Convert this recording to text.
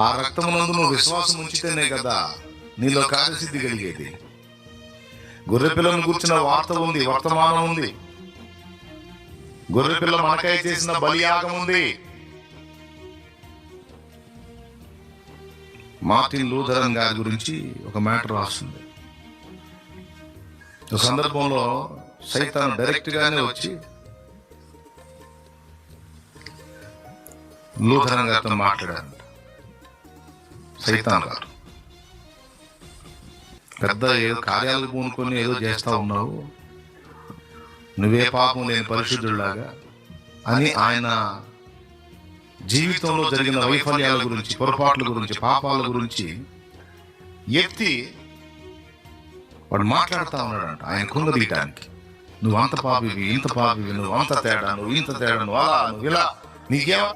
ఆ రక్తమునందు నువ్వు విశ్వాసం ఉంచితేనే కదా నీలో కార్యసిద్ధి కలిగేది. గొర్రెపిల్లను కూర్చున్న వార్త ఉంది వర్తమానం ఉంది. గొర్రెపిల్ల మనకై చేసిన బలియాగం ఉంది. మార్టిన్ లూథరన్ గారి గురించి ఒక మ్యాటర్ రాస్తుంది. ఒక సందర్భంలో సైతాన్ డైరెక్ట్ గానే వచ్చి లూథరన్ గారితో మాట్లాడారు సైతాన్ గారు. పెద్ద ఏదో కార్యాలు పూనుకొని ఏదో చేస్తా ఉన్నావు. నువ్వే పాపం లేని పరిశుద్ధుడిలాగా. అని ఆయన జీవితంలో జరిగిన వైఫల్యాల గురించి పొరపాట్ల గురించి పాపాల గురించి ఎత్తి వాడు మాట్లాడుతూ ఉన్నాడంట ఆయన కుంగదీయటానికి నువ్వు అంత పాపివి ఇంత పాపివి నువ్వు అంత తేడా నువ్వు ఇంత తేడా నువ్వు అలా నువ్వు ఇలా నీకేమో